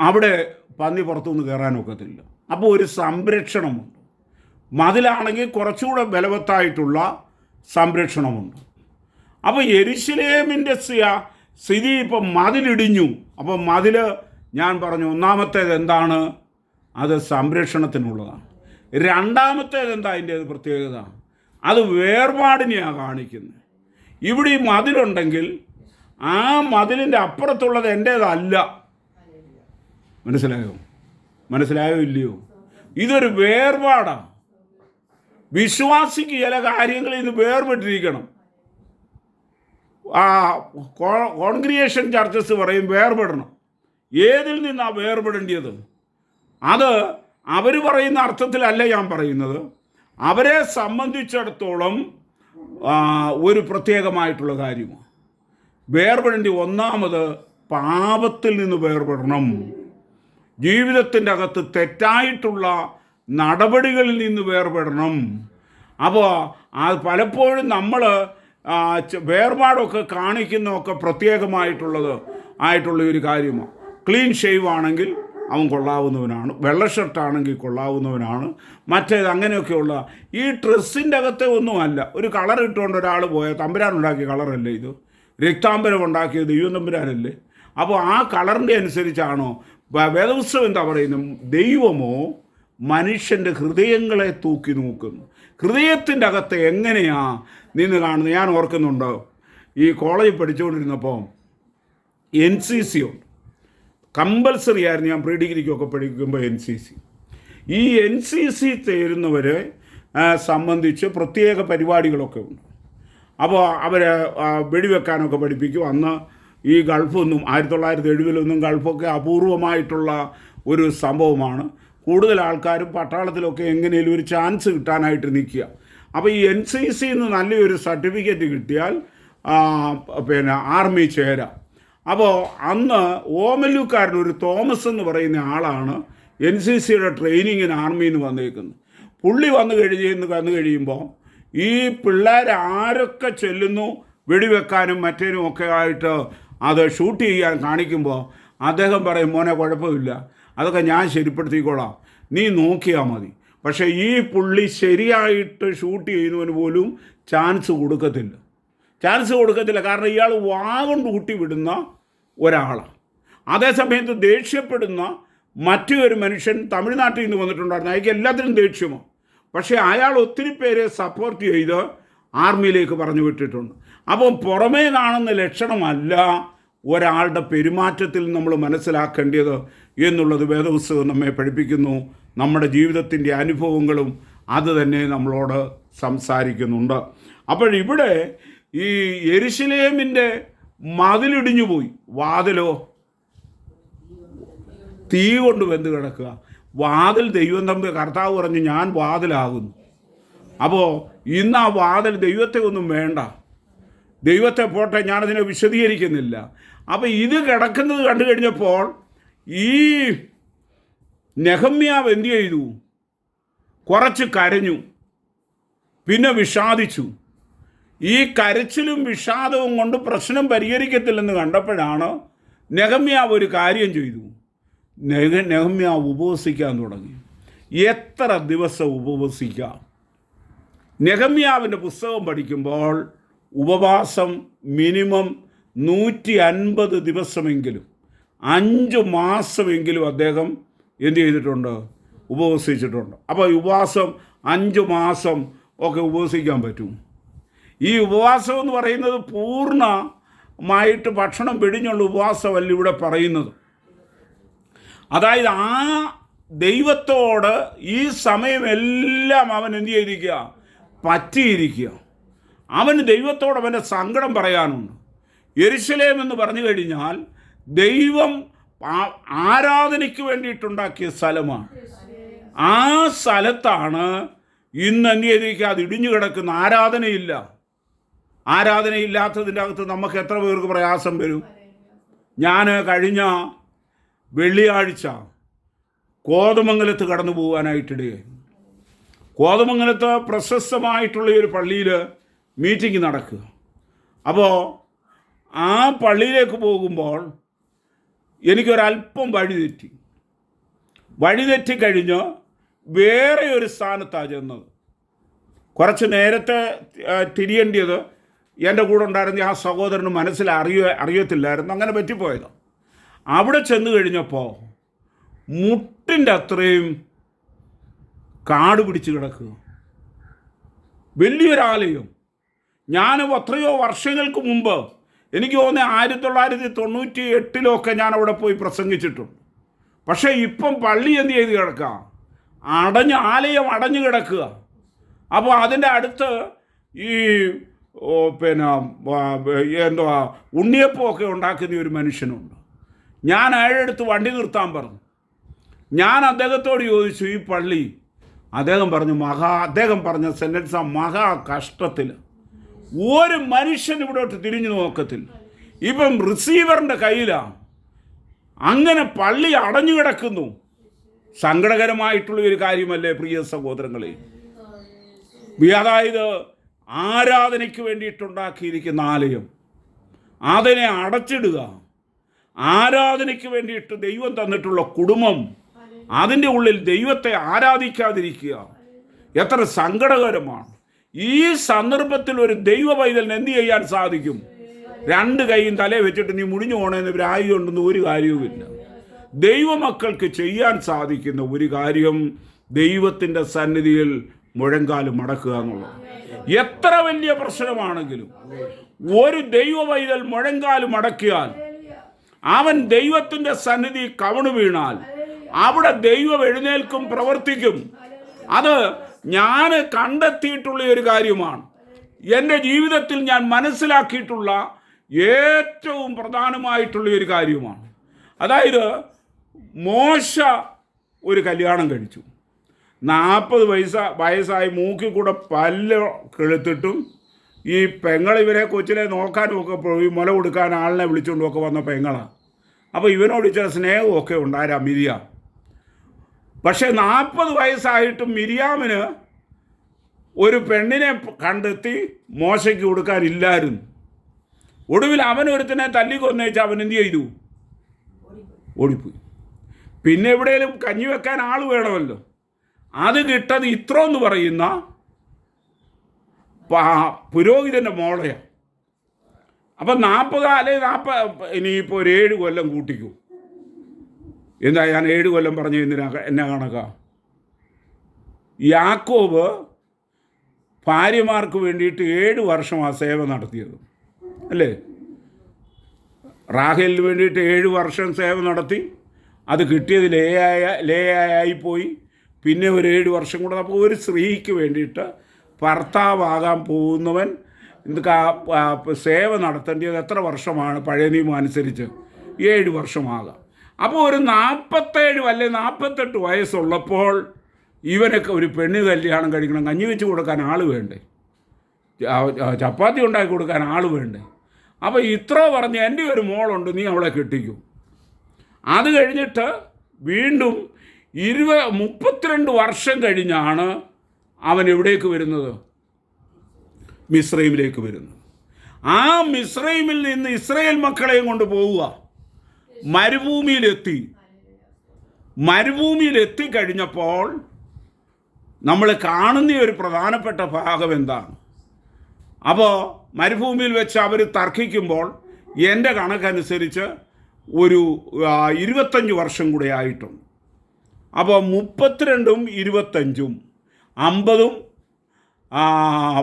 അവിടെ പന്നി പുറത്തുനിന്ന് കയറാനൊക്കത്തില്ല അപ്പോൾ ഒരു സംരക്ഷണമുണ്ട്. മതിലാണെങ്കിൽ കുറച്ചുകൂടെ ബലവത്തായിട്ടുള്ള സംരക്ഷണമുണ്ട്. അപ്പോൾ എരിശിലേമിന്റെ സ്ഥിതി ഇപ്പം മതിലിടിഞ്ഞു. അപ്പോൾ മതിൽ ഞാൻ പറഞ്ഞു ഒന്നാമത്തേത് എന്താണ്? അത് സംരക്ഷണത്തിനുള്ളതാണ്. രണ്ടാമത്തേത് എന്താ അതിന്റെ പ്രത്യേകത? അത് വേർപാടിനെയാണ് കാണിക്കുന്നത്. ഇവിടെ ഈ മതിലുണ്ടെങ്കിൽ ആ മതിലിന്റെ അപ്പുറത്തുള്ളത് എന്റേതല്ല. മനസ്സിലായോ? മനസ്സിലായോ ഇല്ലയോ? ഇതൊരു വേർപാടാണ് വിശ്വാസിക്ക് ചില കാര്യങ്ങളിൽ നിന്ന് വേർപെട്ടിരിക്കണം. ആ കോൺഗ്രിയേഷൻ ചർച്ചസ് പറയും വേർപെടണം. ഏതിൽ നിന്നാണ് വേർപെടേണ്ടത് അത് അവർ പറയുന്ന അർത്ഥത്തിലല്ല ഞാൻ പറയുന്നത്. അവരെ സംബന്ധിച്ചിടത്തോളം ഒരു പ്രത്യേകമായിട്ടുള്ള കാര്യമാണ്. വേർപെടേണ്ടി ഒന്നാമത് പാപത്തിൽ നിന്ന് വേർപെടണം. ജീവിതത്തിന്റെ അകത്ത് തെറ്റായിട്ടുള്ള നടപടികളിൽ നിന്ന് വേർപെടണം. അപ്പോൾ അത് പലപ്പോഴും നമ്മൾ വേർപാടൊക്കെ കാണിക്കുന്നതൊക്കെ പ്രത്യേകമായിട്ടുള്ളത് ആയിട്ടുള്ള ഒരു കാര്യമാണ്. ക്ലീൻ ഷേവ് ആണെങ്കിൽ അവൻ കൊള്ളാവുന്നവനാണ് വെള്ള ഷർട്ടാണെങ്കിൽ കൊള്ളാവുന്നവനാണ് മറ്റേത് അങ്ങനെയൊക്കെയുള്ള ഈ ഡ്രസ്സിന്റെ അകത്തെ ഒന്നുമല്ല. ഒരു കളർ ഇട്ടുകൊണ്ട് ഒരാൾ പോയ തമ്പുരാൻ ഉണ്ടാക്കിയ കളറല്ലേ ഇത്? രക്താംബരം ഉണ്ടാക്കിയത് ദൈവം തമ്പുരാനല്ലേ? അപ്പോൾ ആ കളറിന്റെ അനുസരിച്ചാണോ വേദപുസ്തകം എന്താ പറയുന്നത് ദൈവമോ മനുഷ്യന്റെ ഹൃദയങ്ങളെ തൂക്കി നോക്കുന്നു. ഹൃദയത്തിന്റെ അകത്ത് എങ്ങനെയാ നിന്ന് കാണുന്നത്? ഞാൻ ഓർക്കുന്നുണ്ട്? ഈ കോളേജിൽ പഠിച്ചുകൊണ്ടിരുന്നപ്പോൾ എൻ സി സി ഉണ്ട്. കമ്പൽസറി ആയിരുന്നു ഞാൻ പ്രീ ഡിഗ്രിക്കൊക്കെ പഠിക്കുമ്പോൾ എൻ സി സി ഈ എൻ സി സി ചേരുന്നവരെ ആ, സംബന്ധിച്ച് പ്രത്യേക പരിപാടികളൊക്കെ ഉണ്ട്. അപ്പോൾ അവരെ വെടിവെക്കാനൊക്കെ പഠിപ്പിക്കും. അന്ന് ഈ ഗൾഫൊന്നും ആയിരത്തി തൊള്ളായിരത്തി എഴുപതിലൊന്നും ഗൾഫൊക്കെ അപൂർവമായിട്ടുള്ള ഒരു സംഭവമാണ്. കൂടുതൽ ആൾക്കാരും പട്ടാളത്തിലൊക്കെ എങ്ങനെയും ഒരു ചാൻസ് കിട്ടാനായിട്ട് നിൽക്കുക. അപ്പോൾ ഈ എൻ സി സിയിൽ നിന്ന് നല്ലൊരു സർട്ടിഫിക്കറ്റ് കിട്ടിയാൽ പിന്നെ ആർമി ചേരാം. അപ്പോൾ അന്ന് ഓമല്ലൂക്കാരൻ ഒരു തോമസ് എന്ന് പറയുന്ന ആളാണ് എൻ സി സിയുടെ ട്രെയിനിങ്ങിന് ആർമിയിൽ നിന്ന് വന്നേക്കുന്നത്. പുള്ളി വന്നു കഴിഞ്ഞ് വന്നു കഴിയുമ്പോൾ ഈ പിള്ളേർ ആരൊക്കെ ചെല്ലുന്നു വെടിവെക്കാനും മറ്റേനും ഒക്കെ ആയിട്ട് അത് ഷൂട്ട് ചെയ്യാൻ കാണിക്കുമ്പോൾ അദ്ദേഹം പറയും മോനെ കുഴപ്പമില്ല. അതൊക്കെ ഞാൻ ശരിപ്പെടുത്തിക്കോളാം. നീ നോക്കിയാൽ മതി. പക്ഷേ ഈ പുള്ളി ശരിയായിട്ട് ഷൂട്ട് ചെയ്യുന്നവന് പോലും ചാൻസ് കൊടുക്കത്തില്ല. ചാൻസ് കൊടുക്കത്തില്ല. കാരണം ഇയാൾ വാഗുണ്ട് കൂട്ടി വിടുന്ന ഒരാളാണ്. അതേസമയത്ത് ദേഷ്യപ്പെടുന്ന മറ്റൊരു മനുഷ്യൻ തമിഴ്നാട്ടിൽ നിന്ന് വന്നിട്ടുണ്ടായിരുന്നു. അയാൾക്ക് എല്ലാത്തിനും ദേഷ്യമാണ്. പക്ഷേ അയാൾ ഒത്തിരി പേരെ സപ്പോർട്ട് ചെയ്ത് ആർമിയിലേക്ക് പറഞ്ഞു വിട്ടിട്ടുണ്ട്. അപ്പം പുറമേ കാണുന്ന ലക്ഷണമല്ല ഒരാളുടെ പെരുമാറ്റത്തിൽ നമ്മൾ മനസ്സിലാക്കേണ്ടത് എന്നുള്ളത് വേദപുസ്തകം നമ്മെ പഠിപ്പിക്കുന്നു. നമ്മുടെ ജീവിതത്തിന്റെ അനുഭവങ്ങളും അത് തന്നെ നമ്മളോട് സംസാരിക്കുന്നുണ്ട്. അപ്പോഴിവിടെ ഈ എരിശിലേമിന്റെ മതിലിടിഞ്ഞു പോയി. വാതിലോ? തീ കൊണ്ട് വെന്ത് കിടക്കുക. വാതിൽ ദൈവം തമ്പി കർത്താവ് പറഞ്ഞു ഞാൻ വാതിലാകുന്നു. അപ്പോൾ ഇന്ന് ആ വാതിൽ ദൈവത്തെ ഒന്നും വേണ്ട. ദൈവത്തെ പോട്ടെ ഞാനതിനെ വിശദീകരിക്കുന്നില്ല. അപ്പോൾ ഇത് കിടക്കുന്നത് കണ്ടു കഴിഞ്ഞപ്പോൾ ഈ നെഹമ്യാവ് എന്തു ചെയ്തു? കുറച്ച് കരഞ്ഞു. പിന്നെ വിഷാദിച്ചു. ഈ കരച്ചിലും വിഷാദവും കൊണ്ട് പ്രശ്നം പരിഹരിക്കത്തില്ലെന്ന് കണ്ടപ്പോഴാണ് നെഹമ്യാവ് ഒരു കാര്യം ചെയ്തു. നെഹ നെഹമ്യാവ് ഉപവസിക്കാൻ തുടങ്ങി. എത്ര ദിവസം ഉപവസിക്കാം? നെഹമ്യാവിന്റെ പുസ്തകം പഠിക്കുമ്പോൾ ഉപവാസം മിനിമം നൂറ്റി അൻപത് ദിവസമെങ്കിലും അഞ്ച് മാസമെങ്കിലും അദ്ദേഹം എന്ത് ചെയ്തിട്ടുണ്ട്? ഉപവസിച്ചിട്ടുണ്ട്. അപ്പോൾ ഉപവാസം അഞ്ച് മാസം ഒക്കെ ഉപവസിക്കാൻ പറ്റും. ഈ ഉപവാസം എന്ന് പറയുന്നത് പൂർണമായിട്ട് ഭക്ഷണം വെടിഞ്ഞുള്ള ഉപവാസമല്ല ഇവിടെ പറയുന്നത്. അതായത് ആ ദൈവത്തോട് ഈ സമയമെല്ലാം അവൻ എന്ത് ചെയ്തിരിക്കുക? പറ്റിയിരിക്കുക. അവന് ദൈവത്തോട് അവന്റെ സങ്കടം പറയാനുണ്ട്. യെരുശലേം എന്ന് പറഞ്ഞു കഴിഞ്ഞാൽ ദൈവം ആരാധനയ്ക്ക് വേണ്ടിയിട്ടുണ്ടാക്കിയ സ്ഥലമാണ്. ആ സ്ഥലത്താണ് ഇന്ന് അത് ഇടിഞ്ഞു കിടക്കുന്ന ആരാധനയില്ല. ആരാധനയില്ലാത്തതിന്റെ അകത്ത് നമുക്ക് എത്ര പേർക്ക് പ്രയാസം വരും? ഞാൻ കഴിഞ്ഞ വെള്ളിയാഴ്ച കോതമംഗലത്ത് കടന്നു പോകാനായിട്ടിടയായി. കോതമംഗലത്ത് പ്രശസ്തമായിട്ടുള്ള ഒരു പള്ളിയിൽ മീറ്റിംഗ് നടക്കുക. അപ്പോൾ ആ പള്ളിയിലേക്ക് പോകുമ്പോൾ എനിക്കൊരല്പം വഴിതെറ്റി. വഴിതെറ്റി കഴിഞ്ഞ് വേറെ ഒരു സ്ഥാനത്താണ് ചെന്നത്. കുറച്ച് നേരത്തെ തിരിയേണ്ടിയത് എന്റെ കൂടെ ഉണ്ടായിരുന്ന ആ സഹോദരന് മനസ്സിൽ അറിയ അറിയത്തില്ലായിരുന്നു. അങ്ങനെ പറ്റിപ്പോയത്. അവിടെ ചെന്ന് കഴിഞ്ഞപ്പോൾ മുട്ടിന്റെ അത്രയും കാട് പിടിച്ച് കിടക്കുക. വലിയൊരാലയം. ഞാൻ എത്രയോ വർഷങ്ങൾക്ക് മുമ്പ് എനിക്ക് തോന്നുന്നത് ആയിരത്തി തൊള്ളായിരത്തി തൊണ്ണൂറ്റി എട്ടിലൊക്കെ ഞാൻ അവിടെ പോയി പ്രസംഗിച്ചിട്ടുണ്ട്. പക്ഷേ ഇപ്പം പള്ളി എന്ത് ചെയ്ത് കിടക്കുക അടഞ്ഞ് ആലയം അടഞ്ഞു കിടക്കുക. അപ്പോൾ അതിന്റെ അടുത്ത് ഈ പിന്നെ എന്തുവാ ഉണ്ണിയപ്പമൊക്കെ ഉണ്ടാക്കുന്ന ഒരു മനുഷ്യനുണ്ട്. ഞാൻ അയാളെടുത്ത് വണ്ടി നിർത്താൻ പറഞ്ഞു. ഞാൻ അദ്ദേഹത്തോട് ചോദിച്ചു ഈ പള്ളി? അദ്ദേഹം പറഞ്ഞു മഹാ അദ്ദേഹം പറഞ്ഞ സെന്റൻസ് മഹാ കഷ്ടത്തിൽ ഒരു മനുഷ്യൻ ഇവിടോട്ട് തിരിഞ്ഞു നോക്കത്തില്ല. ഇപ്പം റിസീവറിന്റെ കയ്യിലാണ് അങ്ങനെ പള്ളി അടഞ്ഞു കിടക്കുന്നു. സങ്കടകരമായിട്ടുള്ള ഒരു കാര്യമല്ലേ പ്രിയ സഹോദരങ്ങളെ? അതായത് ആരാധനയ്ക്ക് വേണ്ടിയിട്ടുണ്ടാക്കിയിരിക്കുന്ന ആലയം. അതിനെ അടച്ചിടുക. ആരാധനയ്ക്ക് വേണ്ടിയിട്ട് ദൈവം തന്നിട്ടുള്ള കുടുംബം. അതിന്റെ ഉള്ളിൽ ദൈവത്തെ ആരാധിക്കാതിരിക്കുക. എത്ര സങ്കടകരമാണ്. ഈ സന്ദർഭത്തിൽ ഒരു ദൈവ പൈതലിന് എന്ത് ചെയ്യാൻ സാധിക്കും? രണ്ട് കൈയും തലേ വെച്ചിട്ട് നീ മുടിഞ്ഞു പോകണമെന്ന് പ്രായുണ്ടെന്ന് ഒരു കാര്യവുമില്ല. ദൈവമക്കൾക്ക് ചെയ്യാൻ സാധിക്കുന്ന ഒരു കാര്യം ദൈവത്തിന്റെ സന്നിധിയിൽ മുഴങ്കാൽ മടക്കുക എന്നുള്ളത് എത്ര വലിയ പ്രശ്നമാണെങ്കിലും ഒരു ദൈവ പൈതൽ മുഴങ്കാൽ മടക്കിയാൽ അവൻ ദൈവത്തിന്റെ സന്നിധി കവണു വീണാൽ അവിടെ ദൈവം എഴുന്നേൽക്കും പ്രവർത്തിക്കും. അത് ഞാൻ കണ്ടെത്തിയിട്ടുള്ള ഒരു കാര്യമാണ്. എന്റെ ജീവിതത്തിൽ ഞാൻ മനസ്സിലാക്കിയിട്ടുള്ള ഏറ്റവും പ്രധാനമായിട്ടുള്ള ഒരു കാര്യമാണ്. അതായത് മോശ ഒരു കല്യാണം കഴിച്ചു. നാൽപ്പത് വയസ്സ വയസ്സായി മൂക്കിൽ കൂടെ പല്ല് കെളുത്തിട്ടും ഈ പെങ്ങൾ ഇവരെ കൊച്ചിലെ നോക്കാനും ഒക്കെ പോയി മുല കൊടുക്കാൻ ആളിനെ വിളിച്ചുകൊണ്ടും ഒക്കെ വന്ന പെങ്ങളാണ് അപ്പോൾ ഇവനോട് ചില സ്നേഹമൊക്കെ ഉണ്ടാരാ മിരിയ പക്ഷേ നാൽപ്പത് വയസ്സായിട്ടും മിരിയാമിന് ഒരു പെണ്ണിനെ കണ്ടെത്തി മോശയ്ക്ക് കൊടുക്കാനില്ലായിരുന്നു. ഒടുവിൽ അവൻ ഒരുത്തനെ തല്ലിക്കൊന്നേച്ച് അവൻ എന്ത് ചെയ്തു? ഓടിപ്പോയി. പിന്നെ എവിടെയെങ്കിലും കഞ്ഞി വെക്കാൻ ആൾ വേണമല്ലോ. അത് കിട്ടത് ഇത്ര എന്ന് പറയുന്ന പുരോഹിതന്റെ മോളയാണ് അപ്പം നാൽപ്പത് അല്ലെങ്കിൽ നാൽപ്പത് ഇനിയിപ്പോൾ ഒരു ഏഴ് കൊല്ലം കൂട്ടിക്കൂ. എന്താ ഞാൻ ഏഴ് കൊല്ലം പറഞ്ഞു എന്തിനാ എന്നാ കണക്ക? യാക്കോബ് ഭാര്യമാർക്ക് വേണ്ടിയിട്ട് ഏഴ് വർഷം ആ സേവ നടത്തിയത്. അല്ലേ? റാഹേലിന് വേണ്ടിയിട്ട് ഏഴ് വർഷം സേവ നടത്തി. അത് കിട്ടിയത് ലേയായ ലേയായി പോയി. പിന്നെ ഒരു ഏഴ് വർഷം കൂടെ അപ്പോൾ ഒരു സ്ത്രീക്ക് വേണ്ടിയിട്ട് ഭർത്താവാകാൻ പോകുന്നവൻ സേവ നടത്തേണ്ടത് എത്ര വർഷമാണ്? പഴയ നിയമം അനുസരിച്ച് ഏഴ് വർഷമാകാം. അപ്പോൾ ഒരു നാൽപ്പത്തേഴ് അല്ലെ നാൽപ്പത്തെട്ട് വയസ്സുള്ളപ്പോൾ ഇവനൊക്കെ ഒരു പെണ്ണ് കല്യാണം കഴിക്കണം കഞ്ഞി വെച്ച് കൊടുക്കാൻ ആൾ വേണ്ടേ? ചപ്പാത്തി ഉണ്ടാക്കി കൊടുക്കാൻ ആൾ വേണ്ടേ? അപ്പോൾ ഇത്ര പറഞ്ഞ് എന്റെ ഒരു മോളുണ്ട് നീ അവളെ കെട്ടിക്കും. അത് കഴിഞ്ഞിട്ട് വീണ്ടും ഇരുപ മുപ്പത്തിരണ്ട് വർഷം കഴിഞ്ഞാണ് അവൻ എവിടേക്ക് വരുന്നത്? മിസ്രൈമിലേക്ക് വരുന്നത്. ആ മിസ്രൈമിൽ നിന്ന് ഇസ്രയേൽ മക്കളെയും കൊണ്ട് പോവുക. മരുഭൂമിയിലെത്തി. മരുഭൂമിയിൽ എത്തിക്കഴിഞ്ഞപ്പോൾ നമ്മൾ കാണുന്ന ഒരു പ്രധാനപ്പെട്ട ഭാഗം എന്താണ്? അപ്പോൾ മരുഭൂമിയിൽ വെച്ച് അവർ തർക്കിക്കുമ്പോൾ എന്റെ കണക്കനുസരിച്ച് ഒരു ഇരുപത്തഞ്ച് വർഷം കൂടെ ആയിട്ടുണ്ട്. അപ്പോൾ മുപ്പത്തിരണ്ടും ഇരുപത്തഞ്ചും അമ്പതും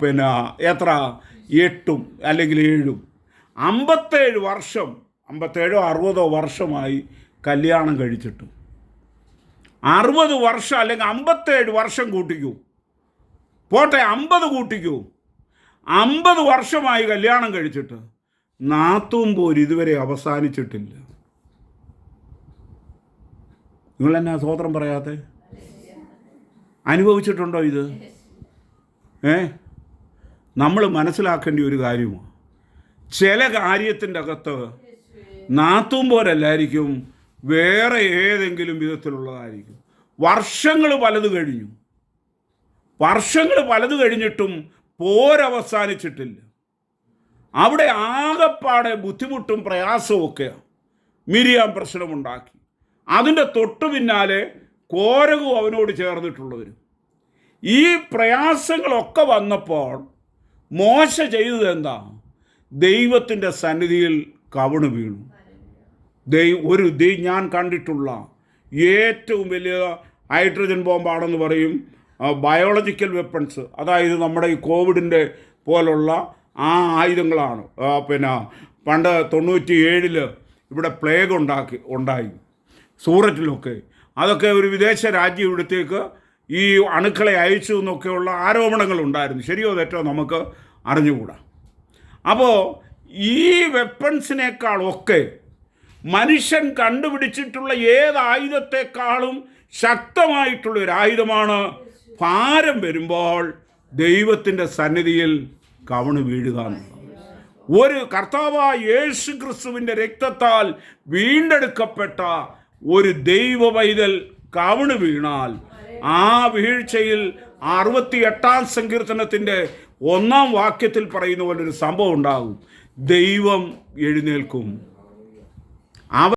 പിന്നെ എത്ര? എട്ടും അല്ലെങ്കിൽ ഏഴും. അമ്പത്തേഴ് വർഷം അമ്പത്തേഴോ അറുപതോ വർഷമായി കല്യാണം കഴിച്ചിട്ട്. അറുപത് വർഷം അല്ലെങ്കിൽ അമ്പത്തേഴ് വർഷം കൂട്ടിക്കൂ. പോട്ടെ അമ്പത് കൂട്ടിക്കൂ. അമ്പത് വർഷമായി കല്യാണം കഴിച്ചിട്ട് നാത്തും പോര് ഇതുവരെ അവസാനിച്ചിട്ടില്ല. നിങ്ങൾ എന്നാ സ്വോത്രം പറയാത്തെ? അനുഭവിച്ചിട്ടുണ്ടോ ഇത്? ഏ? നമ്മൾ മനസ്സിലാക്കേണ്ട ഒരു കാര്യമാണ്. ചില കാര്യത്തിന്റെ അകത്ത് നാത്തും പോലല്ലായിരിക്കും വേറെ ഏതെങ്കിലും വിധത്തിലുള്ളതായിരിക്കും. വർഷങ്ങൾ പലത് കഴിഞ്ഞു. വർഷങ്ങൾ പലത് കഴിഞ്ഞിട്ടും പോരവസാനിച്ചിട്ടില്ല. അവിടെ ആകപ്പാടെ ബുദ്ധിമുട്ടും പ്രയാസവും ഒക്കെയാണ് മിരിയാം പ്രശ്നമുണ്ടാക്കി. അതിന്റെ തൊട്ടു പിന്നാലെ കോരകും അവനോട് ചേർന്നിട്ടുള്ളവരും. ഈ പ്രയാസങ്ങളൊക്കെ വന്നപ്പോൾ മോശ ചെയ്തത് എന്താ? ദൈവത്തിന്റെ സന്നിധിയിൽ കവിണ് വീണു. ദൈ ഒരു ദൈ ഞാൻ കണ്ടിട്ടുള്ള ഏറ്റവും വലിയ ഹൈഡ്രജൻ ബോംബാണെന്ന് പറയും ബയോളജിക്കൽ വെപ്പൺസ്. അതായത് നമ്മുടെ ഈ കോവിഡിന്റെ പോലുള്ള ആ ആയുധങ്ങളാണ്. പിന്നെ പണ്ട് തൊണ്ണൂറ്റി ഏഴിൽ ഇവിടെ പ്ലേഗ് ഉണ്ടാക്കി ഉണ്ടായി. സൂററ്റിലൊക്കെ. അതൊക്കെ ഒരു വിദേശ രാജ്യം ഇവിടത്തേക്ക് ഈ അണുക്കളെ അയച്ചു എന്നൊക്കെയുള്ള ആരോപണങ്ങളുണ്ടായിരുന്നു. ശരിയോ തെറ്റോ നമുക്ക് അറിഞ്ഞുകൂടാ. അപ്പോൾ ഈ വെപ്പൺസിനേക്കാളൊക്കെ മനുഷ്യൻ കണ്ടുപിടിച്ചിട്ടുള്ള ഏത് ആയുധത്തെക്കാളും ശക്തമായിട്ടുള്ള ഒരു ആയുധമാണ് ഭാരം വരുമ്പോൾ ദൈവത്തിന്റെ സന്നിധിയിൽ കവണ് വീഴുക ഒരു കർത്താവായ യേശു ക്രിസ്തുവിന്റെ രക്തത്താൽ വീണ്ടെടുക്കപ്പെട്ട ഒരു ദൈവ പൈതൽ കവണ് വീണാൽ ആ വീഴ്ചയിൽ അറുപത്തി എട്ടാം സങ്കീർത്തനത്തിന്റെ ഒന്നാം വാക്യത്തിൽ പറയുന്ന പോലെ ഒരു സംഭവം ഉണ്ടാകും. ദൈവം എഴുന്നേൽക്കും.